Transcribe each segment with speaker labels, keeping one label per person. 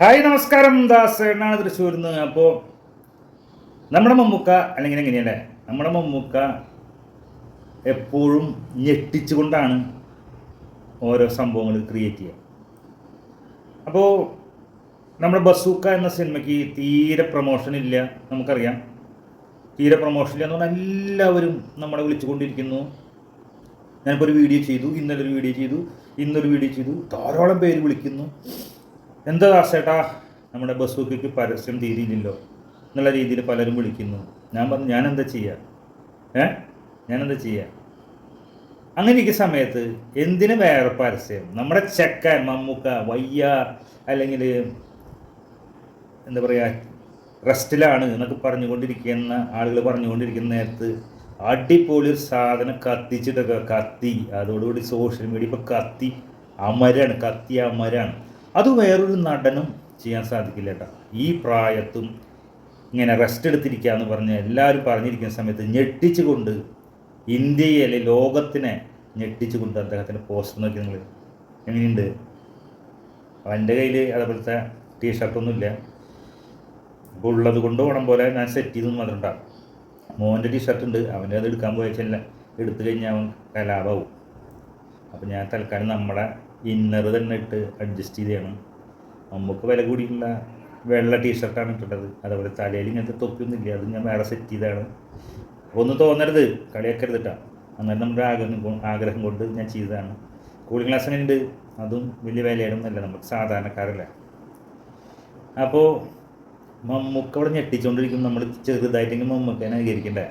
Speaker 1: Hi നമസ്കാരം. ദാസ് എന്നാണ് തൃശ്ശൂരിൽ നിന്ന്. അപ്പോൾ നമ്മുടെ മമ്മൂക്ക അല്ലെങ്കിൽ എങ്ങനെയല്ലേ നമ്മുടെ മമ്മൂക്ക എപ്പോഴും ഞെട്ടിച്ചുകൊണ്ടാണ് ഓരോ സംഭവങ്ങൾ ക്രിയേറ്റ് ചെയ്യുക. അപ്പോൾ നമ്മുടെ ബസൂക്ക എന്ന സിനിമയ്ക്ക് തീരെ പ്രൊമോഷൻ ഇല്ല നമുക്കറിയാം. തീരെ പ്രൊമോഷൻ ഇല്ല എന്ന് പറഞ്ഞാൽ എല്ലാവരും നമ്മളെ വിളിച്ചുകൊണ്ടിരിക്കുന്നു. ഞാനിപ്പോൾ ഒരു വീഡിയോ ചെയ്തു ഇന്നലെ ഒരു വീഡിയോ ചെയ്തു ഇന്നൊരു വീഡിയോ ചെയ്തു ധാരാളം പേര് വിളിക്കുന്നു. എന്താ ദാസേട്ടാ? നമ്മുടെ ബസ്സുക്ക് പരസ്യം തീരിയില്ലല്ലോ. എന്നുള്ള രീതിയിൽ പലരും വിളിക്കുന്നു. ഞാൻ പറഞ്ഞു ഞാൻ എന്താ ചെയ്യുക ഏ? ഞാൻ എന്താ ചെയ്യുക അങ്ങനെ ഇരിക്കുന്ന സമയത്ത് എന്തിനു വേറെ പരസ്യം? നമ്മുടെ ചെക്കൻ മമ്മൂക്ക വയ്യ അല്ലെങ്കിൽ എന്താ പറയുക റെസ്റ്റിലാണ് എന്നൊക്കെ പറഞ്ഞുകൊണ്ടിരിക്കുന്ന ആളുകൾ പറഞ്ഞുകൊണ്ടിരിക്കുന്ന നേരത്ത് അടിപൊളി ഒരു സാധനം കത്തിച്ചിട്ടൊക്കെ കത്തി. അതോടുകൂടി സോഷ്യൽ മീഡിയ ഇപ്പോൾ കത്തി. അമരാണ് കത്തി അമരാണ്. അത് വേറൊരു നടനും ചെയ്യാൻ സാധിക്കില്ല കേട്ടോ. ഈ പ്രായത്തും ഇങ്ങനെ റെസ്റ്റ് എടുത്തിരിക്കുക എന്ന് പറഞ്ഞ് എല്ലാവരും പറഞ്ഞിരിക്കുന്ന സമയത്ത് ഞെട്ടിച്ചുകൊണ്ട് ഇന്ത്യയിലെ ലോകത്തിനെ ഞെട്ടിച്ചുകൊണ്ട് അദ്ദേഹത്തിന്റെ പോസ്റ്റർ നോക്കി നിങ്ങൾ എങ്ങനെയുണ്ട്? എന്റെ കയ്യിൽ അതേപോലത്തെ ടീഷർട്ടൊന്നുമില്ല അപ്പോൾ ഉള്ളത് കൊണ്ട് ഓണം പോലെ ഞാൻ സെറ്റ് ചെയ്തു മാത്രം ഉണ്ടാകും മോന്റെ ടീഷർട്ട് ഉണ്ട്. അവന്റെ അത് എടുക്കാൻ പോയച്ചല്ല എടുത്തു കഴിഞ്ഞാൽ അവൻ കലാപാവും അപ്പോൾ ഞാൻ തൽക്കാലം നമ്മുടെ ഇന്നർ തന്നെ ഇട്ട് അഡ്ജസ്റ്റ് ചെയ്തതാണ്. നമുക്ക് വില കൂടിയിട്ടുള്ള വെള്ള ടീഷർട്ടാണ് ഇട്ടിട്ടത്. അതേപോലെ തലയിൽ ഇങ്ങനത്തെ തൊപ്പിയൊന്നും ഇല്ല. അത് ഞാൻ വേറെ സെറ്റ് ചെയ്താണ് അപ്പോൾ ഒന്നും തോന്നരുത്. കളിയാക്കരുത് കേട്ടോ അന്നേരം നമ്മുടെ ആഗ്രഹം ആഗ്രഹം കൊണ്ട് ഞാൻ ചെയ്തതാണ്. കൂളിംഗ് ഗ്ലാസ് ഉണ്ട് അതും വലിയ വിലയായിരുന്നല്ല നമുക്ക് സാധാരണക്കാരല്ല. അപ്പോൾ മമ്മൂക്ക അവിടെ ഞെട്ടിച്ചുകൊണ്ടിരിക്കും നമ്മൾ ചെറുതായിട്ടെങ്കിലും മമ്മൂക്കനെ അനുകരിക്കണ്ടേ?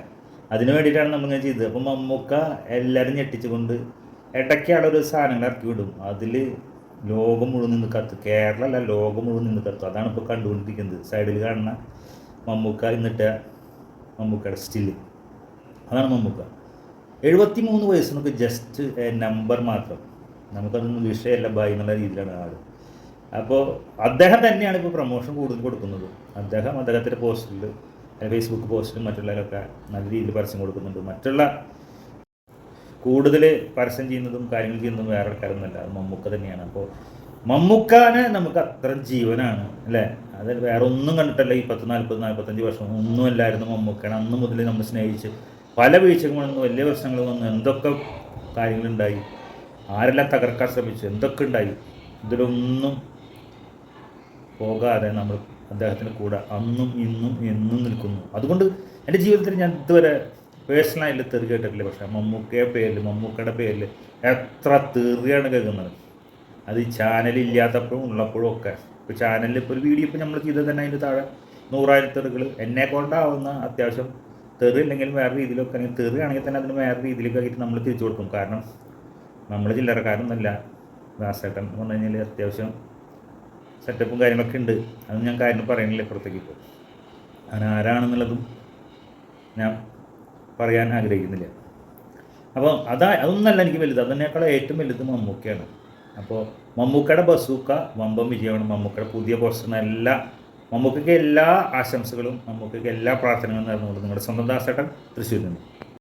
Speaker 1: അതിന് വേണ്ടിയിട്ടാണ് നമ്മളിങ്ങനെ ചെയ്തത്. അപ്പോൾ മമ്മൂക്ക എല്ലാവരും ഞെട്ടിച്ചുകൊണ്ട് ഇടയ്ക്കാണ് ഒരു സാധനങ്ങൾ ഇറക്കി വിടും അതിൽ ലോകം മുഴുവൻ നിന്ന് കത്തും. കേരളമല്ല ലോകം മുഴുവൻ നിന്ന് കത്തും. അതാണ് ഇപ്പോൾ കണ്ടുകൊണ്ടിരിക്കുന്നത്. സൈഡിൽ കാണുന്ന മമ്മൂക്ക എന്നിട്ട് മമ്മൂക്കയുടെ സ്റ്റിൽ അതാണ് മമ്മൂക്ക. എഴുപത്തി മൂന്ന് വയസ്സ് നമുക്ക് ജസ്റ്റ് നമ്പർ മാത്രം. നമുക്കതൊന്നും വിഷയമല്ല ബായി എന്നുള്ള രീതിയിലാണ് ആൾ അപ്പോൾ അദ്ദേഹം തന്നെയാണ് ഇപ്പോൾ പ്രൊമോഷൻ കൂടുതൽ കൊടുക്കുന്നത്. അദ്ദേഹം അദ്ദേഹത്തിന്റെ പോസ്റ്റിൽ ഫേസ്ബുക്ക് പോസ്റ്റിലും മറ്റുള്ളതിലൊക്കെ നല്ല രീതിയിൽ പരസ്യം കൊടുക്കുന്നുണ്ട്. മറ്റുള്ള കൂടുതൽ പരസ്യം ചെയ്യുന്നതും കാര്യങ്ങൾ ചെയ്യുന്നതും വേറെ ആൾക്കാരൊന്നുമല്ല അത് മമ്മൂക്ക തന്നെയാണ്. അപ്പോൾ മമ്മൂക്കാനെ നമുക്ക് അത്ര ജീവനാണ് അല്ലേ? അത് വേറെ ഒന്നും കണ്ടിട്ടല്ല. ഈ പത്ത് നാൽപ്പത് നാൽപ്പത്തഞ്ച് വർഷം ഒന്നുമല്ലായിരുന്നു മമ്മൂക്കാണ് അന്ന് മുതൽ നമ്മൾ സ്നേഹിച്ച് പല വീഴ്ചകൾ വന്നു വലിയ പ്രശ്നങ്ങൾ വന്നു. എന്തൊക്കെ കാര്യങ്ങളുണ്ടായി? ആരെല്ലാം തകർക്കാൻ ശ്രമിച്ചു? എന്തൊക്കെ ഉണ്ടായി? ഇതിലൊന്നും പോകാതെ നമ്മൾ അദ്ദേഹത്തിന്റെ കൂടെ അന്നും ഇന്നും എന്നും നിൽക്കുന്നു. അതുകൊണ്ട് എന്റെ ജീവിതത്തിൽ ഞാൻ ഇതുവരെ പേഴ്സണലായിട്ട് തെറി കേട്ടിട്ടില്ല പക്ഷേ മമ്മൂക്കയെ പേരിൽ മമ്മൂക്കയുടെ പേരിൽ എത്ര തെറിയാണ് കേൾക്കുന്നത്. അത് ഈ ചാനലില്ലാത്തപ്പോഴും ഉള്ളപ്പോഴും ഒക്കെ. ഇപ്പോൾ ചാനലിൽ ഇപ്പോൾ ഒരു വീഡിയോ ഇപ്പോൾ നമ്മൾ ചെയ്തത് തന്നെ അതിന്റെ താഴെ നൂറായിരം തെറികൾ എന്നെ കൊണ്ടാവുന്ന അത്യാവശ്യം തെറി ഇല്ലെങ്കിൽ വേറെ രീതിയിലൊക്കെ അല്ലെങ്കിൽ തെറി തന്നെ അതിന് വേറെ രീതിയിലൊക്കെ ആയിട്ട് നമ്മൾ തിരിച്ചു കൊടുക്കും. കാരണം നമ്മൾ ചില്ലറക്കാരൊന്നുമല്ല. ദാസേട്ടൻ എന്ന് പറഞ്ഞു കഴിഞ്ഞാൽ അത്യാവശ്യം സെറ്റപ്പും കാര്യങ്ങളൊക്കെ ഉണ്ട്. അത് ഞാൻ കാര്യം പറയുന്നില്ല ഇപ്പുറത്തേക്ക് ഇപ്പോൾ അങ്ങനെ ആരാണെന്നുള്ളതും ഞാൻ പറയാൻ ആഗ്രഹിക്കുന്നില്ല. അപ്പോൾ അതാ അതൊന്നല്ല എനിക്ക് വലുത് അതിനേക്കാൾ ഏറ്റവും വലുത് മമ്മൂക്കയാണ്. അപ്പോൾ മമ്മൂക്കയുടെ ബസൂക്ക വമ്പം വിജയമാണ് മമ്മൂക്കയുടെ പുതിയ പോസ്റ്ററിന് എല്ലാ മമ്മൂക്കയ്ക്ക് എല്ലാ ആശംസകളും മമ്മൂക്കയ്ക്ക് എല്ലാ പ്രാർത്ഥനകളും നേർന്നുകൊണ്ട് നിങ്ങളുടെ സ്വന്തം ദാസേട്ടൻ തൃശ്ശൂരിൽ നിന്ന്.